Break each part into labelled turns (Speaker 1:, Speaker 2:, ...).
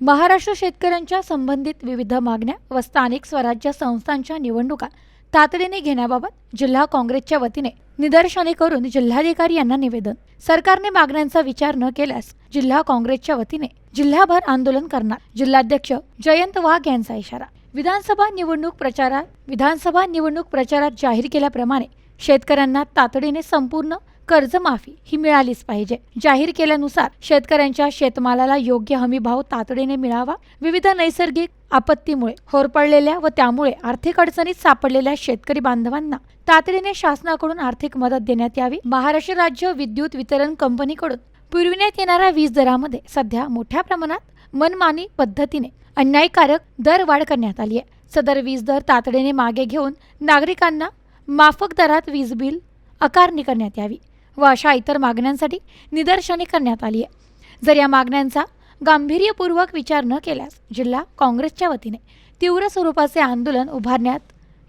Speaker 1: महाराष्ट्र शेतकऱ्यांच्या संबंधित विविध मागण्या व स्थानिक स्वराज्य संस्थांच्या निवडणुका तातडीने घेण्याबाबत जिल्हा काँग्रेसच्या वतीने निदर्शने करून जिल्हाधिकारी यांना निवेदन. सरकारने मागण्यांचा विचार न केल्यास जिल्हा काँग्रेसच्या वतीने जिल्हाभर आंदोलन करणार. जिल्हाध्यक्ष जयंत वाघ यांचा इशारा. विधानसभा निवडणूक प्रचारात विधानसभा निवडणूक प्रचारात जाहीर केल्याप्रमाणे शेतकऱ्यांना तातडीने संपूर्ण कर्जमाफी ही मिळालीच पाहिजे. जाहीर केल्यानुसार शेतकऱ्यांच्या शेतमालाला योग्य हमी भाव तातडीने मिळावा. विविध नैसर्गिक आपत्तीमुळे होरपडलेल्या व त्यामुळे आर्थिक अडचणीत सापडलेल्या शेतकरी बांधवांना तातडीने शासनाकडून आर्थिक मदत देण्यात यावी. महाराष्ट्र राज्य विद्युत वितरण कंपनीकडून पुरविण्यात येणाऱ्या वीज दरामध्ये सध्या मोठ्या प्रमाणात मनमानी पद्धतीने अन्यायकारक दर वाढ करण्यात आली आहे. सदर वीज दर तातडीने मागे घेऊन नागरिकांना माफक दरात वीज बिल आकारणी करण्यात यावी. व अशा इतर मागण्यांसाठी निदर्शने करण्यात आली आहे. जर या मागण्यांचा गांभीर्यपूर्वक विचार न केल्यास जिल्हा काँग्रेसच्या वतीने तीव्र स्वरूपाचे आंदोलन उभारण्यात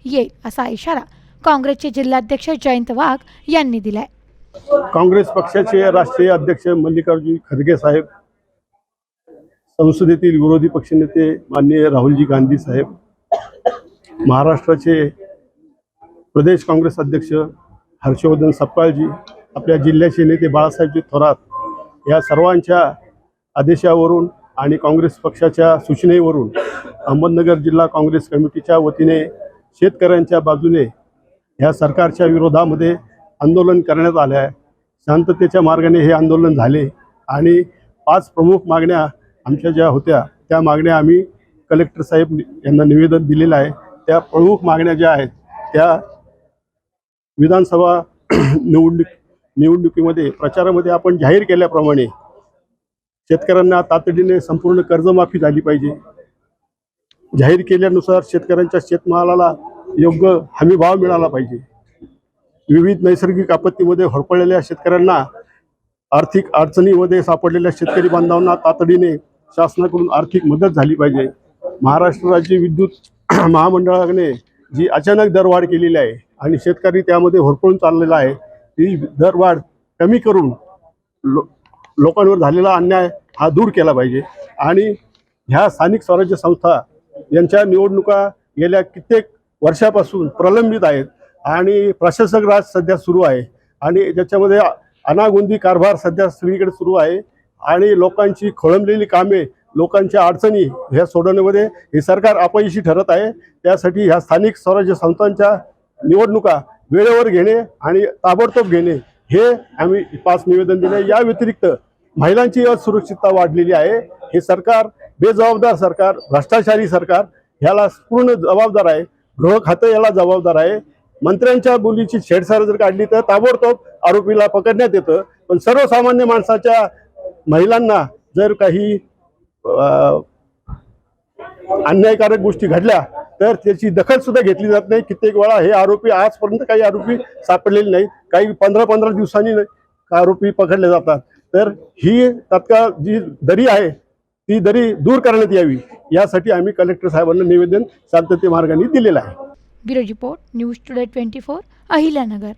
Speaker 1: येईल असा इशारा काँग्रेसचे जिल्हाध्यक्ष जयंत वाघ यांनी दिलाय.
Speaker 2: काँग्रेस पक्षाचे राष्ट्रीय अध्यक्ष मल्लिकार्जुन खरगे साहेब संसदेतील विरोधी पक्षनेते माननीय राहुलजी गांधी साहेब महाराष्ट्राचे प्रदेश काँग्रेस अध्यक्ष हर्षवर्धन सपकाळजी आपल्या जिल्ह्याचे नेते बाळासाहेबजी थोरात या सर्वांच्या आदेशावरून आणि काँग्रेस पक्षाच्या सूचनेवरून अहमदनगर जिल्हा काँग्रेस कमिटीच्या वतीने शेतकऱ्यांच्या बाजूने ह्या सरकारच्या विरोधामध्ये आंदोलन करण्यात आले आहे. शांततेच्या मार्गाने हे आंदोलन झाले आणि पाच प्रमुख मागण्या आमच्या ज्या होत्या त्या मागण्या आम्ही कलेक्टर साहेब यांना निवेदन दिलेलं आहे. त्या प्रमुख मागण्या ज्या आहेत त्या विधानसभा निवडणूक निवडणुकीमध्ये प्रचारामध्ये आपण जाहीर केल्याप्रमाणे शेतकऱ्यांना तातडीने संपूर्ण कर्जमाफी झाली पाहिजे. जाहीर केल्यानुसार शेतकऱ्यांच्या शेतमालाला योग्य हमी भाव मिळाला पाहिजे. विविध नैसर्गिक आपत्तीमध्ये होरपळलेल्या शेतकऱ्यांना आर्थिक अडचणीमध्ये सापडलेल्या शेतकरी बांधवांना तातडीने शासनाकडून आर्थिक मदत झाली पाहिजे. महाराष्ट्र राज्य विद्युत महामंडळाने जी अचानक दरवाढ केलेली आहे आणि शेतकरी त्यामध्ये होरपळून चाललेला आहे ती दरवाढ कमी करून लो लोकांवर झालेला अन्याय हा दूर केला पाहिजे. आणि ह्या स्थानिक स्वराज्य संस्था यांच्या निवडणुका गेल्या कित्येक वर्षापासून प्रलंबित आहेत आणि प्रशासक राज सध्या सुरू आहे. आणि ज्याच्यामध्ये अनागोंदी कारभार सध्या सगळीकडे सुरू आहे. आणि लोकांची खोळंबलेली कामे लोकांच्या अडचणी ह्या सोडवण्यामध्ये हे सरकार अपयशी ठरत आहे. त्यासाठी ह्या स्थानिक स्वराज्य संस्थांच्या निवडणुका वेळेवर घेणे आणि ताबडतोब घेणे हे आम्ही पाच निवेदन दिले. या व्यतिरिक्त महिलांची असुरक्षितता वाढलेली आहे. हे सरकार बेजबाबदार सरकार भ्रष्टाचारी सरकार ह्याला पूर्ण जबाबदार आहे. गृह खातं याला जबाबदार आहे. मंत्र्यांच्या बोलीची छेडछाड जर काढली तर ताबडतोब आरोपीला पकडण्यात येतं. पण सर्वसामान्य माणसाच्या महिलांना जर काही अन्यायकारक गोष्टी घडल्या तर त्याची दखल सुद्धा घेतली जात नाही. कित्येक वेळा हे आरोपी आजपर्यंत काही आरोपी सापडलेले नाही काही पंधरा पंधरा दिवसांनी आरोपी पकडले जातात. तर ही तत्काळ जी दरी आहे ती दरी दूर करण्यात यावी. यासाठी आम्ही कलेक्टर साहेबांना निवेदन शांतते मार्गाने दिलेलं आहे.
Speaker 1: Bureau report news today twenty four Ahilyanagar.